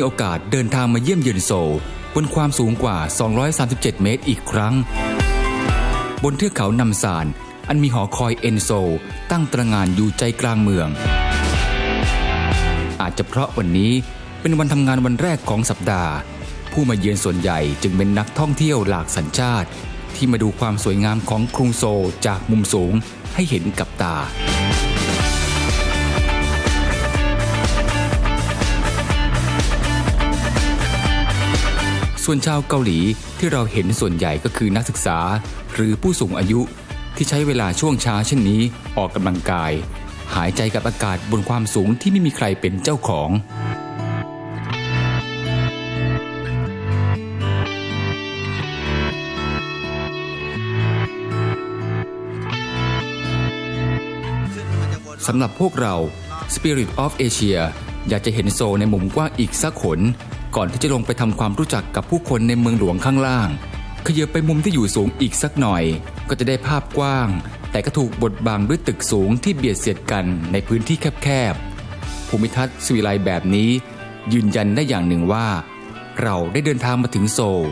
มีโอกาสเดินทางมาเยี่ยมเยือนโซลบนความสูงกว่า 237 เมตรอีกครั้ง บนเทือกเขานำซาน อันมีหอคอยเอนโซ ตั้งตระงานอยู่ใจกลางเมือง อาจจะเพราะวันนี้เป็นวันทำงานวันแรกของสัปดาห์ ผู้มาเยือนส่วนใหญ่จึงเป็นนักท่องเที่ยวหลากสัญชาติ ที่มาดูความสวยงามของกรุงโซลจากมุมสูงให้เห็นกับตา ส่วนชาวเกาหลีที่เราเห็นส่วนใหญ่ก็คือนักศึกษา หรือผู้สูงอายุที่ใช้เวลาช่วงเช้าเช่นนี้ออกกำลังกาย หายใจกับอากาศบนความสูงที่ไม่มีใครเป็นเจ้าของ สำหรับพวกเรา Spirit of Asia อยากจะเห็นโซในมุมกว้างอีกสักขน ก่อนที่จะลงไปทำความรู้จักกับผู้คนในเมืองหลวงข้างล่าง ขยับไปมุมที่อยู่สูงอีกสักหน่อย ก็จะได้ภาพกว้าง แต่ก็ถูกบดบังด้วยตึกสูงที่เบียดเสียดกันในพื้นที่แคบๆ ภูมิทัศน์สวิไลแบบนี้ ยืนยันได้อย่างหนึ่งว่า เราได้เดินทางมาถึงโซล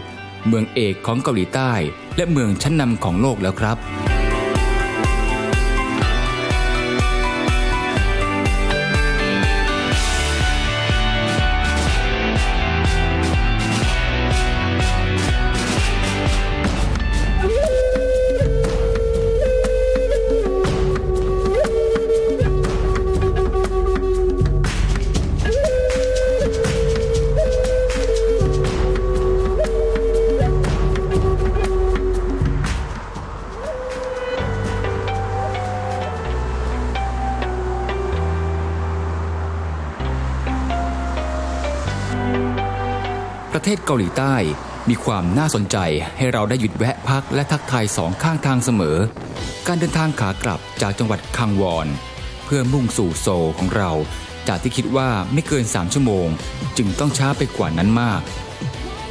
เมืองเอกของเกาหลีใต้ และเมืองชั้นนำของโลกแล้วครับ เกาหลีใต้ มีความน่าสนใจให้เราได้หยุดแวะพักและทักทายสองข้างทางเสมอ การเดินทางขากลับจากจังหวัดคังวอน เพื่อมุ่งสู่โซลของเรา จากที่คิดว่าไม่เกิน 3 ชั่วโมง จึงต้องช้าไปกว่านั้นมาก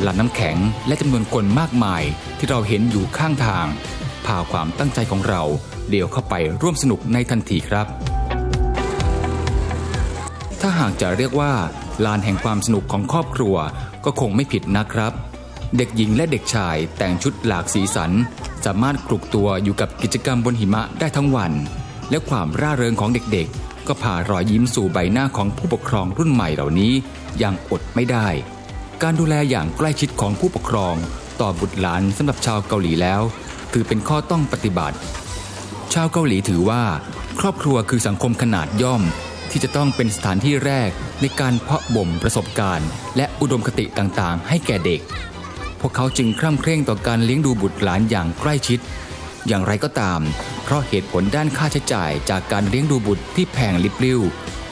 ลานน้ำแข็งและจำนวนคนมากมายที่เราเห็นอยู่ข้างทาง พาความตั้งใจของเราเดี่ยวเข้าไปร่วมสนุกในทันทีครับ ถ้าหากจะเรียกว่าลานแห่งความสนุกของครอบครัว ก็คงไม่ผิดนะครับ เด็กหญิงและเด็กชายแต่งชุดหลากสีสัน สามารถกลุกตัวอยู่กับกิจกรรมบนหิมะได้ทั้งวัน และความร่าเริงของเด็กๆ ก็พารอยยิ้มสู่ใบหน้าของผู้ปกครองรุ่นใหม่เหล่านี้อย่างอดไม่ได้ การดูแลอย่างใกล้ชิดของผู้ปกครอง ต่อบุตรหลานสำหรับชาวเกาหลีแล้วถือเป็นข้อต้องปฏิบัติ ชาวเกาหลีถือว่า ครอบครัวคือสังคมขนาดย่อม ที่จะต้องเป็นสถานที่แรกในการเพาะบ่มประสบการณ์ และอุดมคติต่างๆ ให้แก่เด็ก พวกเขาจึงคร่ำเคร่งต่อการเลี้ยงดูบุตรหลานอย่างใกล้ชิด อย่างไรก็ตาม เพราะเหตุผลด้านค่าใช้จ่ายจากการเลี้ยงดูบุตรที่แพงลิบลิ่ว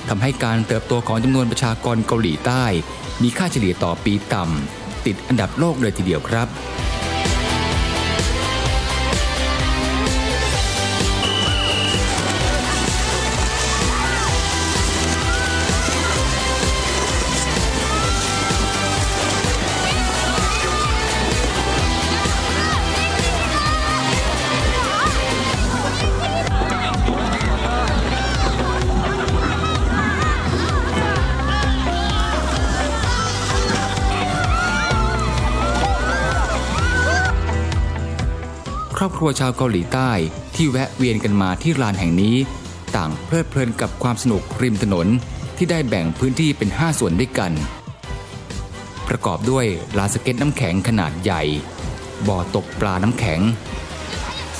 ทำให้การเติบโตของจำนวนประชากรเกาหลีใต้ มีค่าเฉลี่ยต่อปีต่ำติดอันดับโลกเลยทีเดียวครับ วชาวเกาหลีใต้ที่แวะเวียนกันมาที่ลานแห่งนี้ ต่างเพลิดเพลินกับความสนุกริมถนนที่ได้แบ่งพื้นที่เป็น 5 ส่วนด้วยกัน ประกอบด้วยลานสเก็ตน้ำแข็งขนาดใหญ่ บ่อตกปลาน้ำแข็ง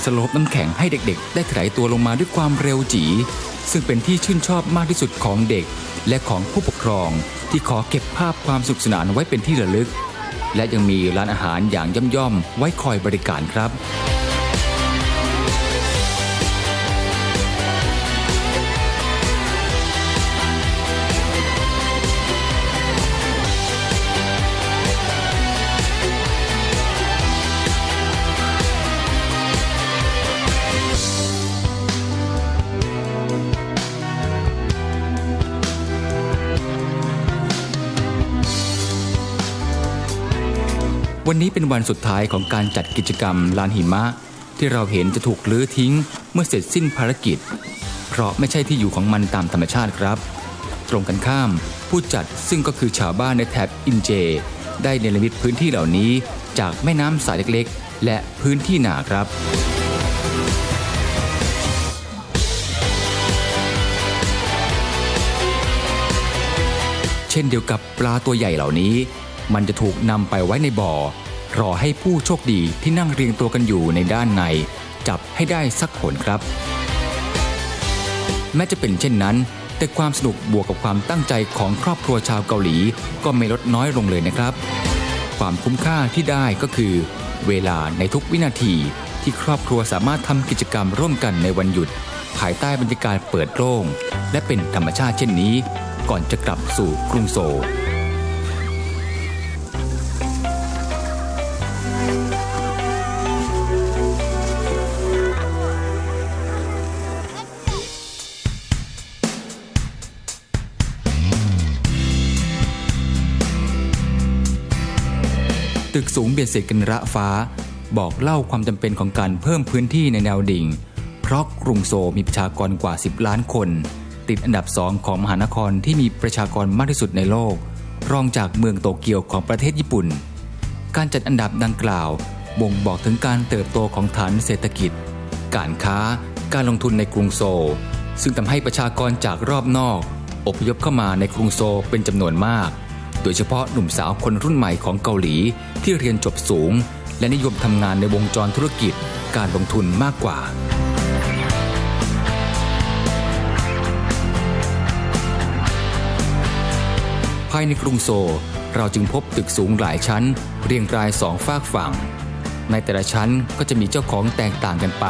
สโลปน้ำแข็งให้เด็กๆ ได้ไถตัวลงมาด้วยความเร็วจี ซึ่งเป็นที่ชื่นชอบมากที่สุดของเด็ก และของผู้ปกครองที่ขอเก็บภาพความสนุขสนานไว้เป็นที่ระลึกและยังมีร้านอาหารอย่างย่อมๆไว้คอยบริการครับ วันนี้เป็นวันสุดท้ายของการจัดกิจกรรมลานหิมะ ที่เราเห็นจะถูกลื้อทิ้งเมื่อเสร็จสิ้นภารกิจ เพราะไม่ใช่ที่อยู่ของมันตามธรรมชาติครับ ตรงกันข้าม ผู้จัดซึ่งก็คือชาวบ้านในแถบอินเจ ได้เนรมิตพื้นที่เหล่านี้ จากแม่น้ำสายเล็กๆ และพื้นที่หนาครับเช่นเดียวกับปลาตัวใหญ่เหล่านี้ มันจะถูกนำไปไว้ในบ่อ รอให้ผู้โชคดีที่นั่งเรียงตัวกันอยู่ในด้านใน จับให้ได้สักผลครับ แม้จะเป็นเช่นนั้น แต่ความสนุกบวกกับความตั้งใจของครอบครัวชาวเกาหลี ก็ไม่ลดน้อยลงเลยนะครับ ความคุ้มค่าที่ได้ก็คือ เวลาในทุกวินาทีที่ครอบครัวสามารถทำกิจกรรมร่วมกันในวันหยุด ภายใต้บรรยากาศเปิดโล่งและเป็นธรรมชาติเช่นนี้ ก่อนจะกลับสู่กรุงโซล ตึกสูงเบียดเสียดกันระฟ้า บอกเล่าความจำเป็นของการเพิ่มพื้นที่ในแนวดิ่ง เพราะกรุงโซมีประชากรกว่า 10 ล้านคน ติดอันดับสองของมหานครที่มีประชากรมากที่สุดในโลก รองจากเมืองโตเกียวของประเทศญี่ปุ่น การจัดอันดับดังกล่าว บ่งบอกถึงการเติบโตของฐานเศรษฐกิจ การค้า การลงทุนในกรุงโซ ซึ่งทำให้ประชากรจากรอบนอก อพยพเข้ามาในกรุงโซเป็นจำนวนมาก ดยเฉพาะหนุ่มสาวคนรุ่นใหม่ของเกาหลีที่เรียนจบสูง และนิยมทำงานในวงจรธุรกิจการลงทุนมากกว่าภายในกรุงโซลเราจึงพบตึกสูงหลายชั้น เรียงรายสองฝากฝั่ง ในแต่ละชั้นก็จะมีเจ้าของแตกต่างกันไป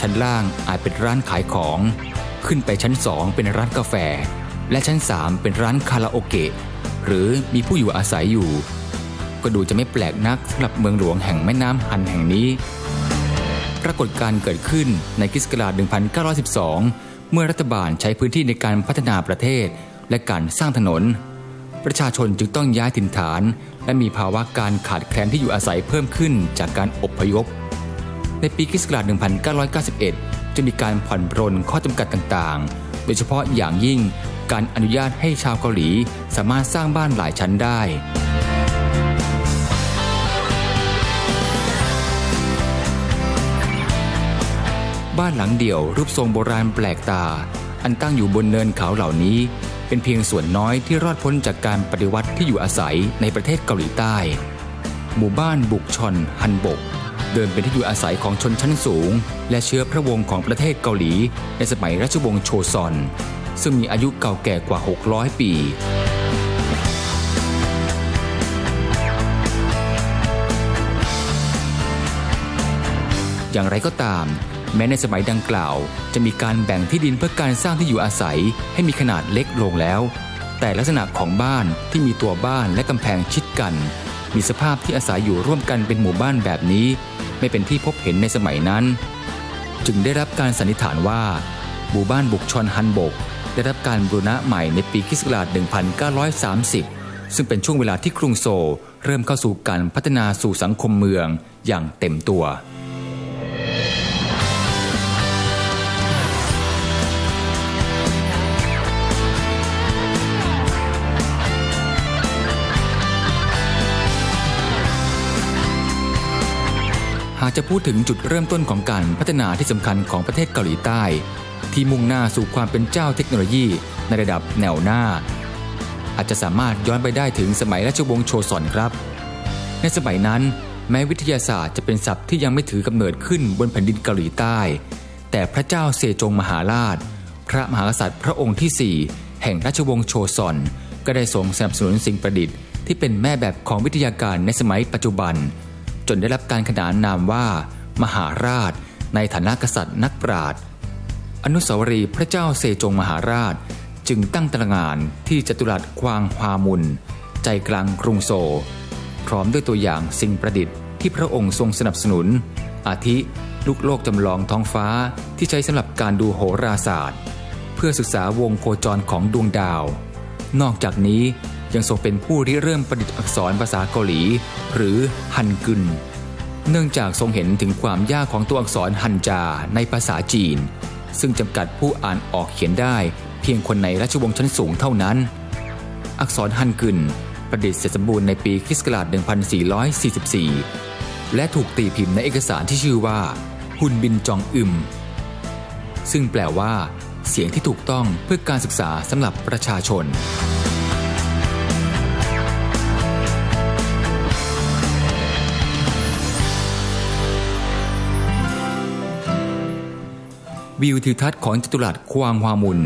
ชั้นล่างอาจเป็นร้านขายของ ขึ้นไปชั้นสองเป็นร้านกาแฟ และชั้นสามเป็นร้านคาราโอเกะ หรือมีผู้อยู่อาศัยอยู่ ก็ดูจะไม่แปลกนักสำหรับเมืองหลวงแห่งแม่น้ำฮันแห่งนี้ ปรากฏการณ์เกิดขึ้นในคริสต์ศักราช1912 เมื่อรัฐบาลใช้พื้นที่ในการพัฒนาประเทศและการสร้างถนน ประชาชนจึงต้องย้ายถิ่นฐาน และมีภาวะการขาดแคลนที่อยู่อาศัยเพิ่มขึ้นจากการอพยพ ในปีคริสต์ศักราช1991 จะมีการผ่อนปรนข้อจำกัดต่างๆ โดยเฉพาะอย่างยิ่ง การอนุญาตให้ชาวเกาหลีสามารถสร้างบ้านหลายชั้นได้ บ้านหลังเดี่ยวรูปทรงโบราณแปลกตา อันตั้งอยู่บนเนินเขาเหล่านี้ เป็นเพียงส่วนน้อยที่รอดพ้นจากการปฏิวัติที่อยู่อาศัยในประเทศเกาหลีใต้ หมู่บ้านบุกชอนฮันบกเดิมเป็นที่อยู่อาศัยของชนชั้นสูง และเชื้อพระวงศ์ของประเทศเกาหลี ในสมัยราชวงศ์โชซอน ซึ่งมีอายุเก่าแก่กว่า 600 ปีอย่างไรก็ตาม แม้ในสมัยดังกล่าว จะมีการแบ่งที่ดินเพื่อการสร้างที่อยู่อาศัยให้มีขนาดเล็กลงแล้ว แต่ลักษณะของบ้านที่มีตัวบ้านและกำแพงชิดกัน มีสภาพที่อาศัยอยู่ร่วมกันเป็นหมู่บ้านแบบนี้ ไม่เป็นที่พบเห็นในสมัยนั้น จึงได้รับการสันนิษฐานว่า หมู่บ้านบุกชอนฮันบก ได้รับการบูรณะใหม่ในปีคิศราช1930 ซึ่งเป็นช่วงเวลาที่กรุงโซลเริ่มเข้าสู่การพัฒนาสู่สังคมเมืองอย่างเต็มตัวหากจะพูดถึงจุดเริ่มต้นของการพัฒนาที่สำคัญของประเทศเกาหลีใต้ ที่มุ่งหน้าสู่ความเป็นเจ้าเทคโนโลยีในระดับแนวหน้า อาจจะสามารถย้อนไปได้ถึงสมัยราชวงศ์โชซอนครับ ในสมัยนั้น แม้วิทยาศาสตร์จะเป็นศัพท์ที่ยังไม่ถือกำเนิดขึ้นบนแผ่นดินเกาหลีใต้ แต่พระเจ้าเซจงมหาราช พระมหากษัตริย์พระองค์ที่ 4 แห่งราชวงศ์โชซอนก็ได้ทรงสนับสนุนสิ่งประดิษฐ์ที่เป็นแม่แบบของวิทยาการในสมัยปัจจุบัน จนได้รับการขนานนามว่า มหาราช ในฐานะกษัตริย์นักปราชญ์ อนุสาวรีย์พระเจ้าเซจงมหาราช จึงตั้งตระงานที่จตุรัสควางฮวามุน ใจกลางกรุงโซลพร้อมด้วยตัวอย่างสิ่งประดิษฐ์ที่พระองค์ทรงสนับสนุน อาทิลูกโลกจำลองท้องฟ้าที่ใช้สำหรับการดูโหราศาสตร์ เพื่อศึกษาวงโคจรของดวงดาว นอกจากนี้ยังทรงเป็นผู้ริเริ่มประดิษฐ์อักษรภาษาเกาหลี หรือฮันกึน เนื่องจากทรงเห็นถึงความยากของตัวอักษรฮันจาในภาษาจีน ซึ่งจำกัดผู้อ่านออกเขียนได้ เพียงคนในราชวงศ์ชั้นสูงเท่านั้น อักษรฮันกึนประดิษฐ์เสร็จสมบูรณ์ในปีคริสต์ศักราช1444 และถูกตีพิมพ์ในเอกสารที่ชื่อว่า หุนบินจองอึม ซึ่งแปลว่า เสียงที่ถูกต้องเพื่อการศึกษาสำหรับประชาชน วิวทิวทัศน์ของจตุรัสควางฮวามุน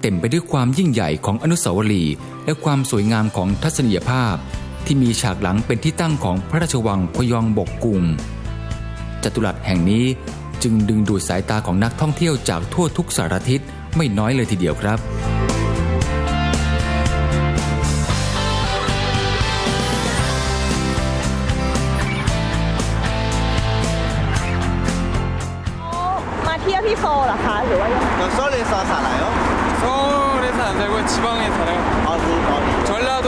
เต็มไปด้วยความยิ่งใหญ่ของอนุสาวรีย์และความสวยงามของทัศนียภาพ ที่มีฉากหลังเป็นที่ตั้งของพระราชวังพยองบกกุงจตุรัสแห่งนี้จึงดึงดูดสายตาของนักท่องเที่ยวจากทั่วทุกสารทิศไม่น้อยเลยทีเดียวครับ 전라도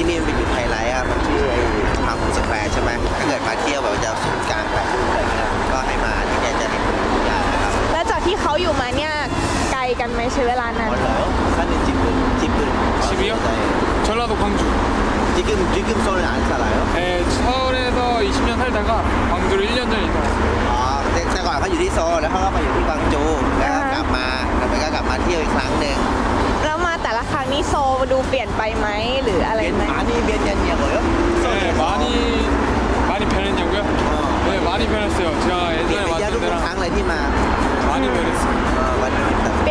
ไอ้ที่นี่มันเป็นจุดไฮไลท์อะมันชื่อไอ้ทาวน์โฮมสแควร์ใช่ไหมถ้าเกิดมาเที่ยวแบบจะศูนย์กลางถ่ายรูปอะไรเงี้ยก็ให้มาที่เนี่ยจะเห็นทุกอย่างนะครับ แล้วจากที่เขาอยู่มาเนี่ยไกลกันไหมใช้เวลานา อ๋อน เหรอท่านเป็นจิบบึนจิบบึน 집이요? 전라도 광주. 지금 지금 서울 안 살아요? 네, 서울에서 20년 살다가 광주로 1년 전에 이사 왔어요. อ๋อแต่แต่ก่อนเขาอยู่ที่โซลแล้วเขาก็มาอยู่ที่กวางจูแล้วก็กลับมาแล้วมันก็กลับมาเที่ยวอีกครั้งหนึ่ง แล้วมาแต่ละครั้งนี่โซลดูเปลี่ยนไปไหมหรืออะไร เป็น ไหม หมานี่เป็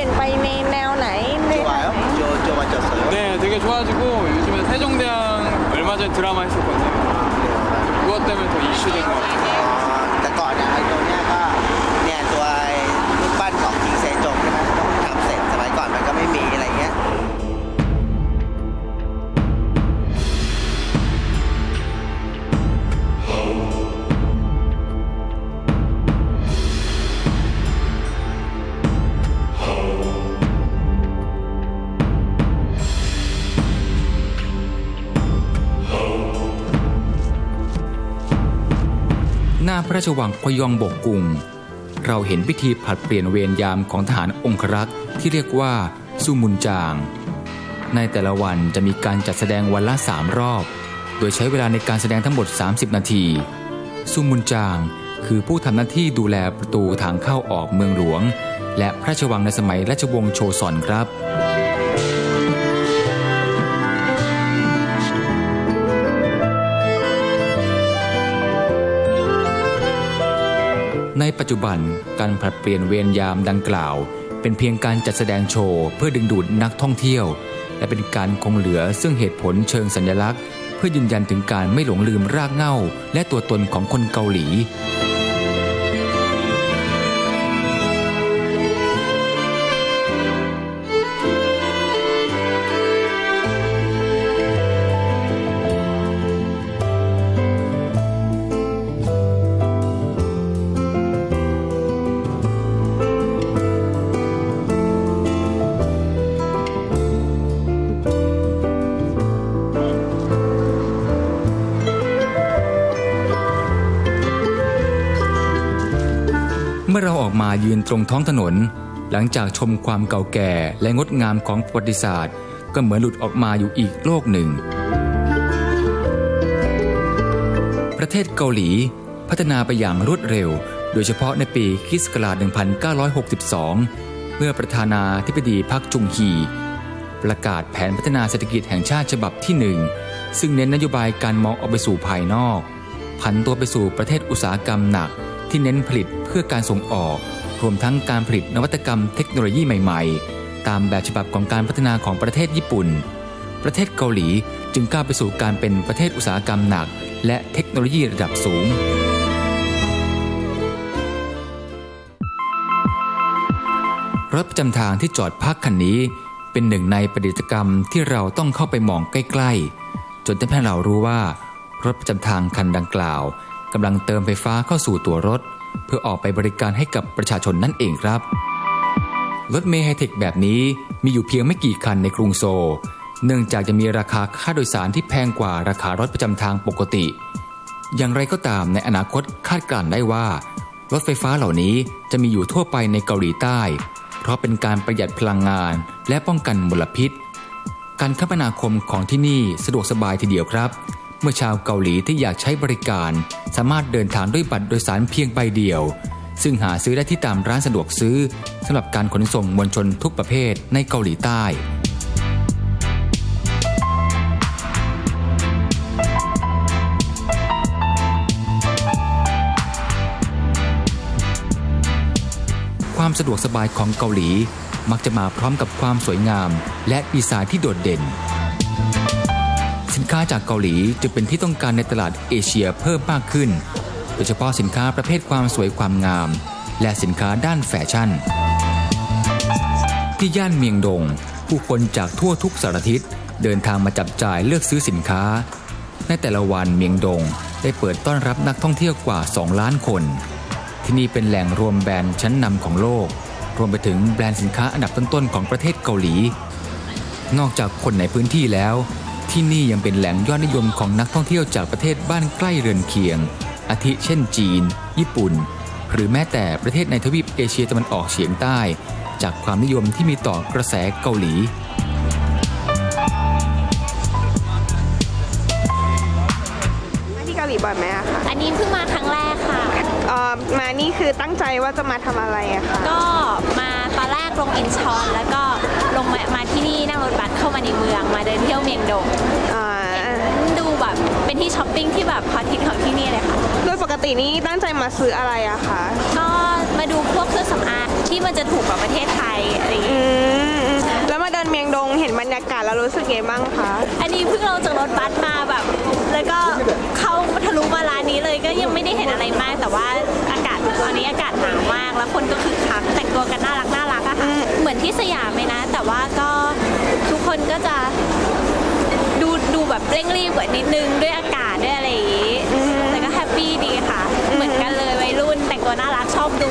ไปในแนวไหนในทาง 좋아요? ไหน 저, 저 맞췄어요? 네, 되게 좋아지고 요즘에 세종대왕 얼마 전에 드라마 했었거든요. 그것 때문에 더 이슈된 것 같아요. พระราชวังพยองบกกุงเราเห็นพิธีผัดเปลี่ยนเวรยามของทหารองครักษ์ที่เรียกว่าซูมุนจาง ในแต่ละวันจะมีการจัดแสดงวันละสามรอบ โดยใช้เวลาในการแสดงทั้งหมด 30 นาทีซูมุนจางคือผู้ทำหน้าที่ดูแลประตูทางเข้าออกเมืองหลวง และพระราชวังในสมัยราชวงศ์โชซอนครับ จจุบันการผลัดเปลี่ยนเวรยามดังกล่าว เป็นเพียงการจัดแสดงโชว์เพื่อดึงดูดนักท่องเที่ยว และเป็นการคงเหลือซึ่งเหตุผลเชิงสัญลักษณ์ เพื่อยืนยันถึงการไม่หลงลืมรากเหง้า และตัวตนของคนเกาหลี มาออกมายืนตรงท้องถนน หลังจากชมความเก่าแก่และงดงามของประวัติศาสตร์ ก็เหมือนหลุดออกมาอยู่อีกโลกหนึ่ง ประเทศเกาหลีพัฒนาไปอย่างรวดเร็ว โดยเฉพาะในปีคริสต์ศักราช1962 เมื่อประธานาธิบดีพักจุงฮี ประกาศแผนพัฒนาเศรษฐกิจแห่งชาติฉบับที่หนึ่งซึ่งเน้นนโยบายการมองออกไปสู่ภายนอก ผันตัวไปสู่ประเทศอุตสาหกรรมหนักที่เน้นผลิตเพื่อการส่งออก รวมทั้งการผลิตนวัตกรรมเทคโนโลยีใหม่ ๆ ตามแบบฉบับของการพัฒนาของประเทศญี่ปุ่น ประเทศเกาหลีจึงก้าวไปสู่การเป็นประเทศอุตสาหกรรมหนัก และเทคโนโลยีระดับสูง รถประจำทางที่จอดพักคันนี้ เป็นหนึ่งในประดิษฐกรรมที่เราต้องเข้าไปมองใกล้ ๆ จนทำให้เรารู้ว่า รถประจำทางคันดังกล่าวกำลังเติมไฟฟ้าเข้าสู่ตัวรถเเพื่อออกไปบริการให้กับประชาชนนั่นเองครับ รถเมล์ไฮเทคแบบนี้มีอยู่เพียงไม่กี่คันในกรุงโซลเนื่องจากจะมีราคาค่าโดยสารที่แพงกว่าราคารถประจำทางปกติ อย่างไรก็ตามในอนาคตคาดการณ์ได้ว่า รถไฟฟ้าเหล่านี้จะมีอยู่ทั่วไปในเกาหลีใต้ เพราะเป็นการประหยัดพลังงาน และป้องกันมลพิษ การคมนาคมของที่นี่สะดวกสบายทีเดียวครับ เมื่อชาวเกาหลีที่อยากใช้บริการ สามารถเดินทางด้วยบัตรโดยสารเพียงใบเดียว ซึ่งหาซื้อได้ที่ตามร้านสะดวกซื้อสำหรับการขนส่งมวลชนทุกประเภทในเกาหลีใต้ความสะดวกสบายของเกาหลี มักจะมาพร้อมกับความสวยงาม และดีไซน์ที่โดดเด่น สินค้าจากเกาหลีจึงเป็นที่ต้องการในตลาดเอเชียเพิ่มมากขึ้น โดยเฉพาะสินค้าประเภทความสวยความงาม และสินค้าด้านแฟชั่น ที่ย่านเมียงดง ผู้คนจากทั่วทุกสารทิศเดินทางมาจับจ่ายเลือกซื้อสินค้า ในแต่ละวันเมียงดง ได้เปิดต้อนรับนักท่องเที่ยวกว่า 2 ล้านคน ที่นี่เป็นแหล่งรวมแบรนด์ชั้นนำของโลก รวมไปถึงแบรนด์สินค้าอันดับต้นๆของประเทศเกาหลี นอกจากคนในพื้นที่แล้ว ที่นี่ยังเป็นแหล่งยอดนิยมของนักท่องเที่ยวจากประเทศบ้านใกล้เรือนเคียง อาทิเช่นจีน ญี่ปุ่น หรือแม้แต่ประเทศในทวีปเอเชียตะวันออกเฉียงใต้ จากความนิยมที่มีต่อกระแสเกาหลีมาที่เกาหลีบ่อยไหมอะคะอันนี้เพิ่งมาครั้งแรกค่ะ เอ่อมานี่คือตั้งใจว่าจะมาทำอะไรอะคะก็มาตอนแรกลงอินชอน แล้วก็ลงมามาที่นี่นั่งรถบัสเข้ามาในเมืองมาเดินเที่ยวเมียงดงอ่าดูแบบเป็นที่ช้อปปิ้งที่แบบฮอตฮิตของที่นี่เลยค่ะ โดยปกตินี่ตั้งใจมาซื้ออะไรอะคะก็มาดูพวกเครื่องสำอางที่มันจะถูกกว่าประเทศไทยอะไรอย่างอืเงี้ยมแล้วมาเดินเมียงดงเห็นบรรยากาศแล้วรู้สึกไงบ้างคะอันนี้เพิ่งลงจากรถบัสมาแบบ แล้วก็เข้าทะลุมาร้านนี้เลยก็ยังไม่ได้เห็นอะไรมาก แต่ว่าอากาศตอนนี้อากาศหนาวมาก แล้วคนก็คือคักแต่งตัวกันน่ารักน่ารักอะค่ะ ที่สยามเลยนะ แต่ว่าก็ทุกคนก็จะดูดูแบบเร่งรีบกว่านิดนึงด้วยอากาศด้วยอะไรอย่างนี้แต่ก็แฮปปี้ดีค่ะ เหมือนกันเลยวัยรุ่นแต่งตัวน่ารักชอบดู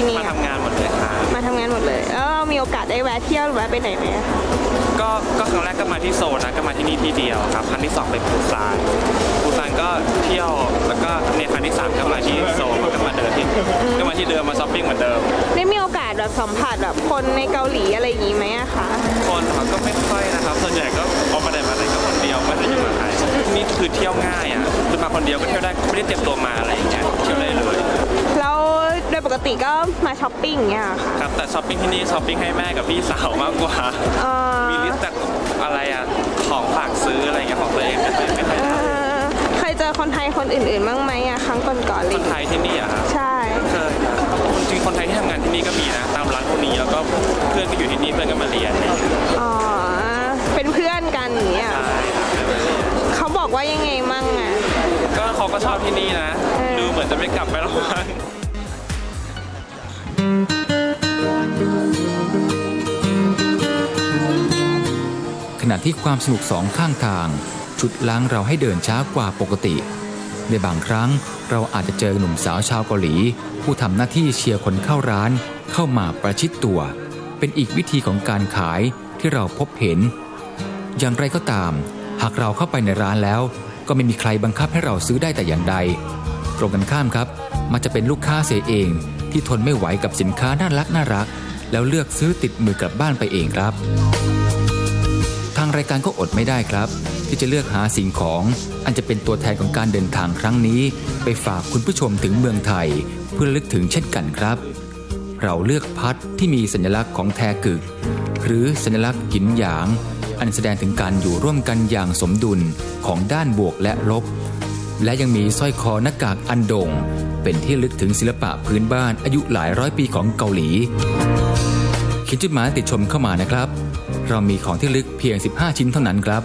ที่นี่มาอะทำงานหมดเลยค่ะมาทำงานหมดเลยแล้วเรามีโอกาสได้แวะเที่ยวหรือแวะไปไหนไหมอะคะก็ก็ครั้งแรกก็มาที่โซนนะก็มาที่นี่ที่เดียวครับครั้งที่สองไปปูซานปูซานก็เที่ยวแล้วก็เนี่ยครั้งที่สามก็มาที่โซนก็มาเดินที่ก็มาที่เดิมมาช้อปปิ้งเหมือนเดิมได้มีโอกาสแบบสัมผัสแบบคนในเกาหลีอะไรอย่างงี้ไหมอะคะคนเขาก็ไม่ค่อยนะครับ ส่วนใหญ่ก็ออกมาไหนมาไหนก็คนเดียวไม่ได้อยู่กับใครนี่คือเที่ยวง่ายอะคือมาคนเดียวก็เที่ยวได้ไม่ได้เตรียมตัวมาอะไรอย่างเงี้ยเที่ยวได้เลยแล้วโด ยปกติก็มาช้อปปิ้งอย่างเงี้ยเหรอค่ะครับแต่ช้อปปิ้งที่นี่ช้อปปิ้งให้แม่กับพี่สาวมากกว่า เอ่อมีลิสต์จากอะไรอะของฝากซื้ออะไรอย่างเงี้ยของตัวเองไม่ค่อยไม่ค่อยเอ่ได้อเคยเจอคนไทยคนอื่นๆบ้างไหมอะครั้งก่อนๆเลคยนไทยที่นี่อะครับใช่ เคยครับจริงๆคนไทยที่ทำงานที่นี่ก็มีนะตามร้านพวกนี้แล้วก็เพื่อนก็อยู่ที่นี่เพื่อนก็มาเรียนอะไรอย่างเงี้ยอ๋อ เป็นเพื่อนกันอย่างเงี้ยใช่ครับเลยมาเรียน เขาบอกว่ายังไงมั่งอะ ก็เขาก็ชอบที่นี่นะ เออ ดูเหมือนจะไม่กลับไปหรอกมั้ง ที่ความสนุกสองข้างทาง ชุดล้างเราให้เดินช้ากว่าปกติ ในบางครั้งเราอาจจะเจอหนุ่มสาวชาวเกาหลี ผู้ทำหน้าที่เชียร์คนเข้าร้าน เข้ามาประชิดตัว เป็นอีกวิธีของการขายที่เราพบเห็น อย่างไรก็ตาม หากเราเข้าไปในร้านแล้ว ก็ไม่มีใครบังคับให้เราซื้อได้แต่อย่างใดตรงกันข้ามครับ มันจะเป็นลูกค้าเสียเอง ที่ทนไม่ไหวกับสินค้าน่ารักน่ารัก แล้วเลือกซื้อติดมือกลับบ้านไปเองครับางรายการก็อดไม่ได้ครับ ที่จะเลือกหาสิ่งของ อันจะเป็นตัวแทนของการเดินทางครั้งนี้ ไปฝากคุณผู้ชมถึงเมืองไทย เพื่อลึกถึงเช่นกันครับ เราเลือกพัดที่มีสัญลักษณ์ของแทกึก หรือสัญลักษณ์หินหยาง อันแสดงถึงการอยู่ร่วมกันอย่างสมดุลของด้านบวกและลบ และยังมีสร้อยคอหน้ากากอันโดงเป็นที่ลึกถึงศิลปะพื้นบ้านอายุหลายร้อยปีของเกาหลีเขียนจดหมายติดชมเข้ามานะครับ เรามีของที่ลึกเพียง 15 ชิ้นเท่านั้นครับ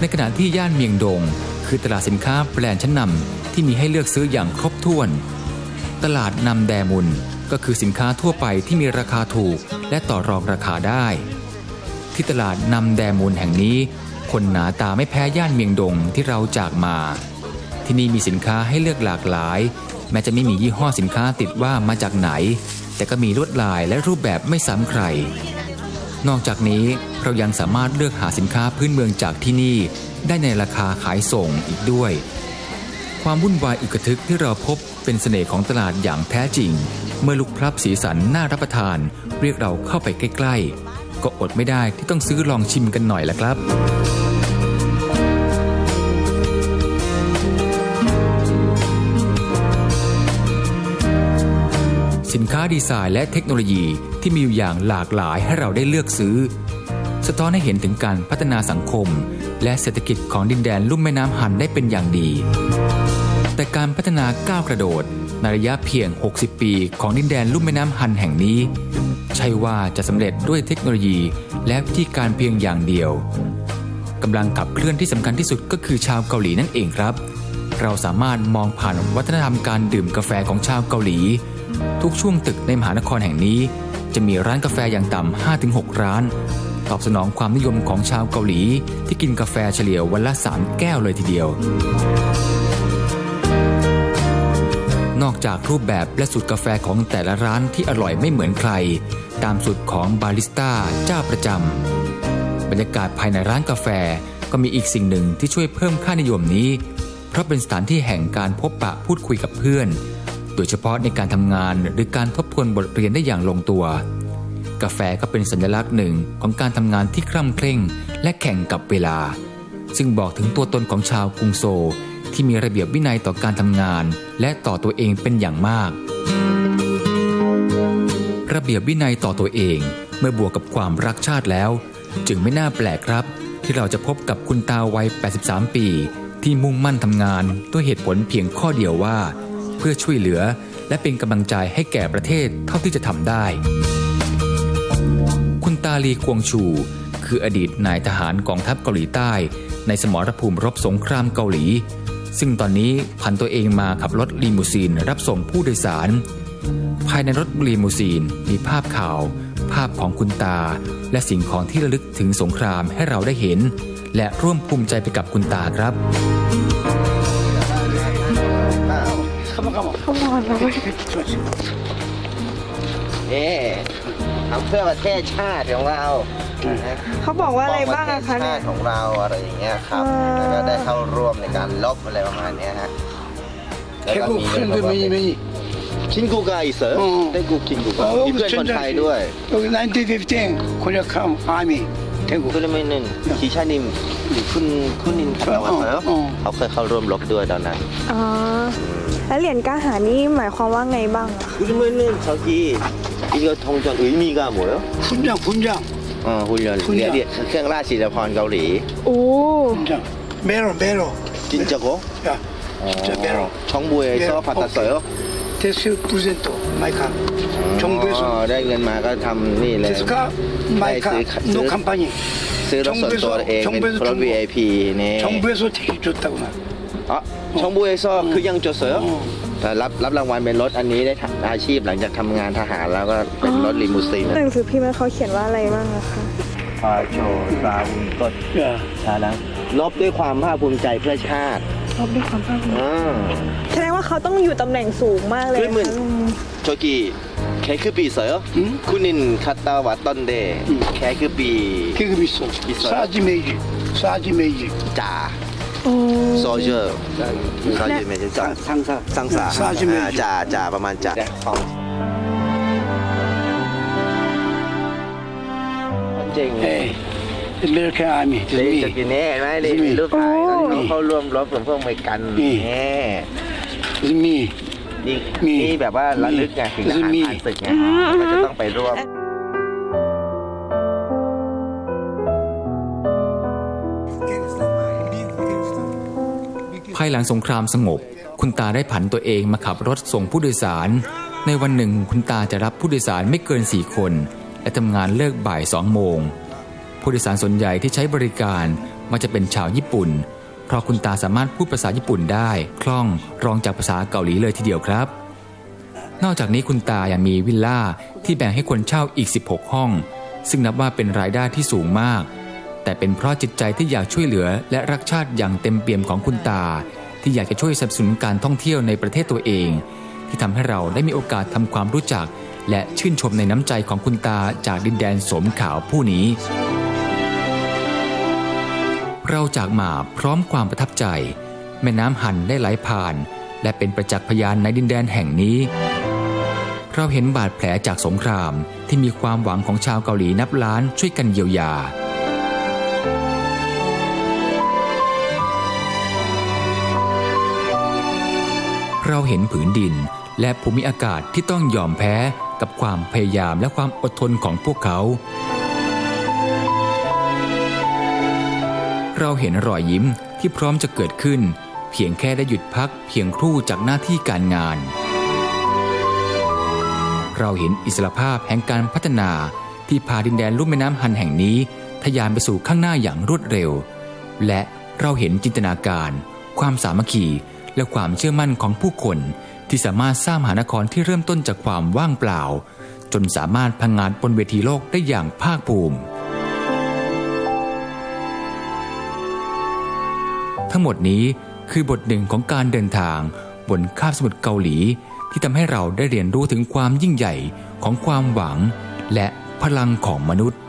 ในขณะที่ย่านเมียงดง คือตลาดสินค้าแบรนด์ชั้นนำที่มีให้เลือกซื้ออย่างครบถ้วน ตลาดนำแดมุนก็คือสินค้าทั่วไปที่มีราคาถูกและต่อรองราคาได้ ที่ตลาดนำแดมุนแห่งนี้ คนหนาตาไม่แพ้ย่านเมียงดงที่เราจากมา ที่นี่มีสินค้าให้เลือกหลากหลาย แม้จะไม่มียี่ห้อสินค้าติดว่ามาจากไหน แต่ก็มีลวดลายและรูปแบบไม่ซ้ำใคร นอกจากนี้เรายังสามารถเลือกหาสินค้าพื้นเมืองจากที่นี่ ได้ในราคาขายส่งอีกด้วย ความวุ่นวายอึกทึกที่เราพบเป็นเสน่ห์ของตลาดอย่างแท้จริง เมื่อลุกพลับสีสันน่ารับประทาน เรียกเราเข้าไปใกล้ ๆ ก็อดไม่ได้ที่ต้องซื้อลองชิมกันหน่อยละครับ ดีไซน์และเทคโนโลยีที่มีอยู่อย่างหลากหลายให้เราได้เลือกซื้อ สะท้อนให้เห็นถึงการพัฒนาสังคม และเศรษฐกิจของดินแดนลุ่มแม่น้ำฮันได้เป็นอย่างดี แต่การพัฒนาก้าวกระโดดในระยะเพียง 60 ปีของดินแดนลุ่มแม่น้ำฮันแห่งนี้ ใช่ว่าจะสำเร็จด้วยเทคโนโลยีและวิธีการเพียงอย่างเดียวกำลังขับเคลื่อนที่สำคัญที่สุดก็คือชาวเกาหลีนั่นเองครับ เราสามารถมองผ่านวัฒนธรรมการดื่มกาแฟของชาวเกาหลี ทุกช่วงตึกในมหานครแห่งนี้ จะมีร้านกาแฟอย่างต่ำ 5-6 ร้าน ตอบสนองความนิยมของชาวเกาหลี ที่กินกาแฟเฉลี่ยวันละ 3 แก้วเลยทีเดียว นอกจากรูปแบบและสูตรกาแฟของแต่ละร้านที่อร่อยไม่เหมือนใคร ตามสูตรของบาริสต้าเจ้าประจำบรรยากาศภายในร้านกาแฟก็มีอีกสิ่งหนึ่งที่ช่วยเพิ่มค่านิยมนี้ เพราะเป็นสถานที่แห่งการพบปะพูดคุยกับเพื่อน โดยเฉพาะในการทำงานหรือการทบทวนบทเรียนได้อย่างลงตัว กาแฟก็เป็นสัญลักษณ์หนึ่งของการทำงานที่คร่ำเคร่ง และแข่งกับเวลา ซึ่งบอกถึงตัวตนของชาวกรุงโซลที่มีระเบียบวินัยต่อการทำงาน และต่อตัวเองเป็นอย่างมาก ระเบียบวินัยต่อตัวเองเมื่อบวกกับความรักชาติแล้ว จึงไม่น่าแปลกครับ ที่เราจะพบกับคุณตาวัย 83 ปี ที่มุ่งมั่นทำงานด้วยเหตุผลเพียงข้อเดียวว่า พื่อช่วยเหลือ และเป็นกำลังใจให้แก่ประเทศเท่าที่จะทำได้ คุณตาลีกวงชู คืออดีตนายทหารกองทัพเกาหลีใต้ ในสมรภูมิรบสงครามเกาหลี ซึ่งตอนนี้พันตัวเองมาขับรถลีมูซีนรับส่งผู้โดยสาร ภายในรถลีมูซีนมีภาพข่าว ภาพของคุณตา และสิ่งของที่ระลึกถึงสงครามให้เราได้เห็น และร่วมภูมิใจไปกับคุณตาครับ เอ๊ทำเพื่อประเทศชาติของเรานะ เขาบอกว่าอะไรบ้างอะคะ ปกป้ เนี่ ปร ย เทศชาติของเราอะไรอย่างเงี้ยครับ อ่า แล้วก็ได้เข้าร่วมในการลบอะไรประมาณเนี้ยฮะแล้วก็ 태국 มีเรื่อง 프렌드 매니 매니 ชินกูกาอีเซอร์ อืม ได้กูกินกูกา 어, มีเพื่อนคนไทยด้วย 여기 1915 코리아 캄 아미 태국 คุณไม่นึงคีชานิมคุณคุณนินคาร์วาเหรอ อ๋อ เขาเคยเข้าร่วมรบด้วยตอนนั้น อ๋อ แล้วเหรียญกล้าหานี่หมายความว่าไงบ้างอะ 그러면은 저기 이거 동전 의미가 뭐예요? 훈장 훈장 어 훈련 훈련. 리- 리-เครื่องราชสีรพรเกาหลี โอ้ 훈장 메로 메로 진짜고? 야 진짜 메로 정부에서 메로. 받았어요? 데스 프레젠토 마이카 อ๋อ 정부에서 ได้เงินมาก็ทำนี่เลย 데스카 마이카 네, 그- 노 그- 컴파니 ซื้อรถส่วนตัวเองเป็น 정부에서 รถ 정부 VIP นี่ 정부에서 되게 좋다고 나 아 정부에서 그 양 줬어요? อ๋อ แต่รับรับรางวัลเป็นรถอันนี้ได้ทำอาชีพหลังจากทำงานทหารแล้วก็เป็นรถลิมูซีน หนังสือพิมพ์เขาเขียนว่าอะไรบ้างอะคะ พาโชว์ซาวุนกด 야 ชาแล้วลบด้วยความภาคภูมิใจเพื่อชาติ รอบด้วยความภาคภูมิใจ อ่า แสดงว่าเขาต้องอยู่ตำแหน่งสูงมากเลย คือเหมือน ค่ะลุง 저기 케이크비 있어요? 응? 군인 갔다 왔던데 응. 케이크비 계급 있어 있어요? 사지 메이지 사지 메이지 soldier ซาจิเมจิซังซังซาซังซาซาจิเมจ่าจ่าประมาณจ่าจริงเลย American Army เลยจะกินแน่ไหมเลยมีรูปถ่ายตอนนี้เขาร่วมรบกับพวกอเมริกันแน่มีนี่แบบว่าระลึกไงถึงทหารผ่านศึกไงก็จะต้องไปร่วมายหลังสงครามสงบ คุณตาได้ผันตัวเองมาขับรถส่งผู้โดยสาร ในวันหนึ่งคุณตาจะรับผู้โดยสารไม่เกิน4คน และทำงานเลิกบ่ายสองโมง ผู้โดยสารส่วนใหญ่ที่ใช้บริการมักจะเป็นชาวญี่ปุ่น เพราะคุณตาสามารถพูดภาษาญี่ปุ่นได้ คล่องรองจากภาษาเกาหลีเลยทีเดียวครับ นอกจากนี้คุณตายังมีวิลล่าที่แบ่งให้คนเช่าอีก 16 ห้อง ซึ่งนับว่าเป็นรายได้ที่สูงมาก แต่เป็นเพราะจิตใจที่อยากช่วยเหลือ และรักชาติอย่างเต็มเปี่ยมของคุณตา ที่อยากจะช่วยสนับสนุนการท่องเที่ยวในประเทศตัวเอง ที่ทำให้เราได้มีโอกาสทำความรู้จัก และชื่นชมในน้ำใจของคุณตาจากดินแดนสมขาวผู้นี้ เราจากมาพร้อมความประทับใจ แม่น้ำหันได้ไหลผ่าน และเป็นประจักษ์พยานในดินแดนแห่งนี้เราเห็นบาดแผลจากสงครามที่มีความหวังของชาวเกาหลีนับล้านช่วยกันเยียวยา เราเห็นผืนดินและภูมิอากาศที่ต้องยอมแพ้กับความพยายามและความอดทนของพวกเขา เราเห็นรอยยิ้มที่พร้อมจะเกิดขึ้น เพียงแค่ได้หยุดพักเพียงครู่จากหน้าที่การงาน เราเห็นอิสรภาพแห่งการพัฒนาที่พาดินแดนลุ่มแม่น้ำฮันแห่งนี้ทะยานไปสู่ข้างหน้าอย่างรวดเร็ว และเราเห็นจินตนาการ ความสามัคคี และความเชื่อมั่นของผู้คนที่สามารถสร้างมหานครที่เริ่มต้นจากความว่างเปล่า จนสามารถพังงานบนเวทีโลกได้อย่างภาคภูมิ ทั้งหมดนี้คือบทหนึ่งของการเดินทางบนคาบสมุทรเกาหลี ที่ทำให้เราได้เรียนรู้ถึงความยิ่งใหญ่ของความหวัง และพลังของมนุษย์